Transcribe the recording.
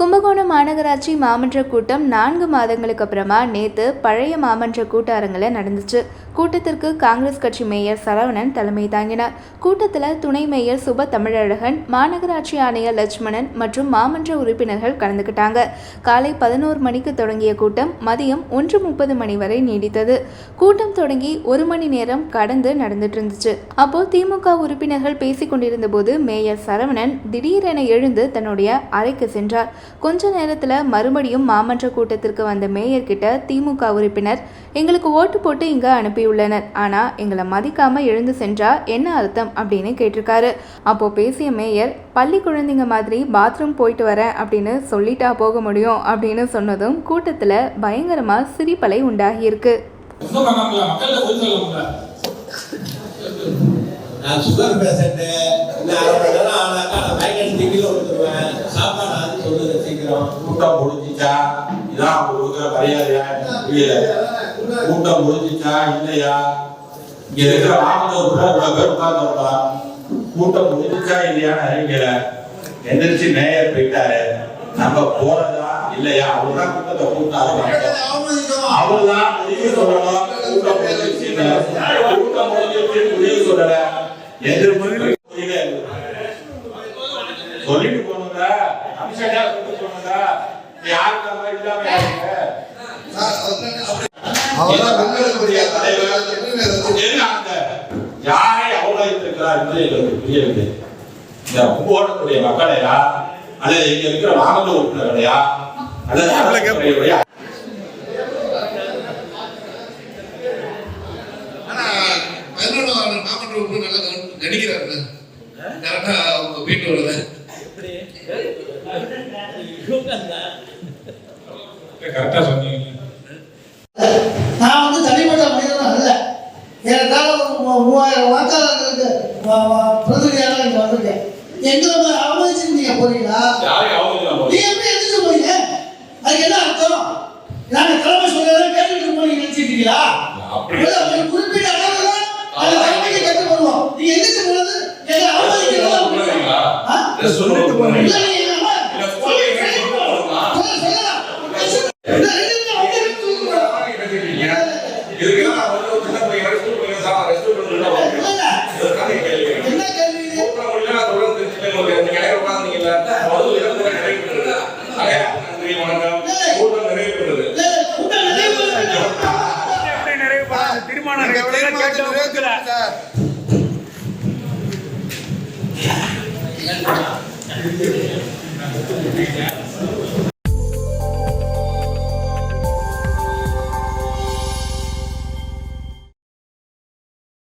கும்பகோணம் மாநகராட்சி மாமன்ற கூட்டம் நான்கு மாதங்களுக்கு அப்புறமா நேத்து பழைய மாமன்ற கூட்டரங்கில் நடந்துச்சு. கூட்டத்திற்கு காங்கிரஸ் கட்சி மேயர் சரவணன் தலைமை தாங்கினார். கூட்டத்தில் துணை மேயர் சுப தமிழழகன் மாநகராட்சி ஆணையர் லட்சுமணன் மற்றும் மாமன்ற உறுப்பினர்கள் கலந்துக்கிட்டாங்க காலை பதினோரு மணிக்கு தொடங்கிய கூட்டம் மதியம் ஒன்று முப்பது மணி வரை நீடித்தது. கூட்டம் தொடங்கி ஒரு மணி நேரம் கடந்து நடந்துட்டு இருந்துச்சு. அப்போ திமுக உறுப்பினர்கள் பேசிக் கொண்டிருந்த போது மேயர் சரவணன் திடீரென எழுந்து தன்னுடைய அறைக்கு சென்றார். கொஞ்ச நேரத்துல மறுபடியும் மாமன்ற கூட்டத்திற்கு வந்த மேயர் கிட்ட திமுக உறுப்பினர் எங்களுக்கு ஓட்டு போட்டு இங்க அனுப்பியுள்ளனர். ஆனா எங்களை மதிக்காம எழுந்து சென்றா என்ன அர்த்தம் அப்படின்னு கேட்டிருக்காரு. அப்போ பேசிய மேயர் பள்ளி குழந்தைங்க மாதிரி பாத்ரூம் போயிட்டு வரேன் அப்படின்னு சொல்லிட்டா போக முடியும் அப்படின்னு சொன்னதும் கூட்டத்துல பயங்கரமா சிரிப்பலை உண்டாகியிருக்கு. நான் சுகர் பேஷண்ட்டு. இன்னும் சீக்கிரம் கூட்டம் முடிஞ்சிச்சா? இதான் அவங்க கொடுக்குற மரியாதையா? புரியல கூட்டம் முடிஞ்சிச்சா? இல்லையா? இங்க இருக்கிற மாவட்ட கூட இவ்வளவு பேர் உட்கார்ந்து கூட்டம் முடிஞ்சிச்சா? இல்லையான்னு அறிவிக்கல எந்திரிச்சு மேயர் போயிட்டாரு. நம்ம போறதா இல்லையா? அவர்தான் கூட்டத்தை கூட்டாரு அவர்தான் முடிவு சொல்லணும். கூட்டம் முடிஞ்சிச்சு கூட்டம் முடிஞ்சிச்சு முடிவு சொல்லல. எதிர்ப்பு புரியல சொல்லிட்டு போனுங்க அமிஷா சொல்லிட்டு போனுங்க யாருக்கு அந்த மாதிரி இல்லாம யாருங்க இருக்கக்கூடிய தலைவர் எது அந்த யாரை அவமதித்திருக்கிறார் என்று எங்களுக்கு புரியவில்லை. இந்த கும்போடக்கூடிய மக்களையா? அல்லது இங்க இருக்கிற மாவட்ட உறுப்பினர்களையா? அல்லது மாமன்ற உறுப்பினர் கணிக்கிறாரு கரெக்டா அவங்க வீட்டு வருது கரெக்டா சொன்னீங்க. நான் வந்து தனிப்பட்ட மனிதன் அல்ல. எனக்காக ஒரு மூவாயிரம் வாக்காளர்களுக்கு பிரதிநிதியாக இங்க வந்திருக்கேன். எங்களை அவமதிச்சு நீங்க போறீங்களா? நீங்க எப்படி எதிர்த்து போறீங்க? அதுக்கு என்ன அர்த்தம்? நாங்க தலைமை சொல்றதை கேட்டுட்டு இல்ல, ஒரு குறிப்பிட்ட அளவு தான் அந்த தலைமைக்கு கட்டு போடுவோம் நீங்க எதிர்த்து போறது எங்களை அவமதிக்கிறதா? சொல்லிட்டு போறீங்க தீர்மானம் கேட்ட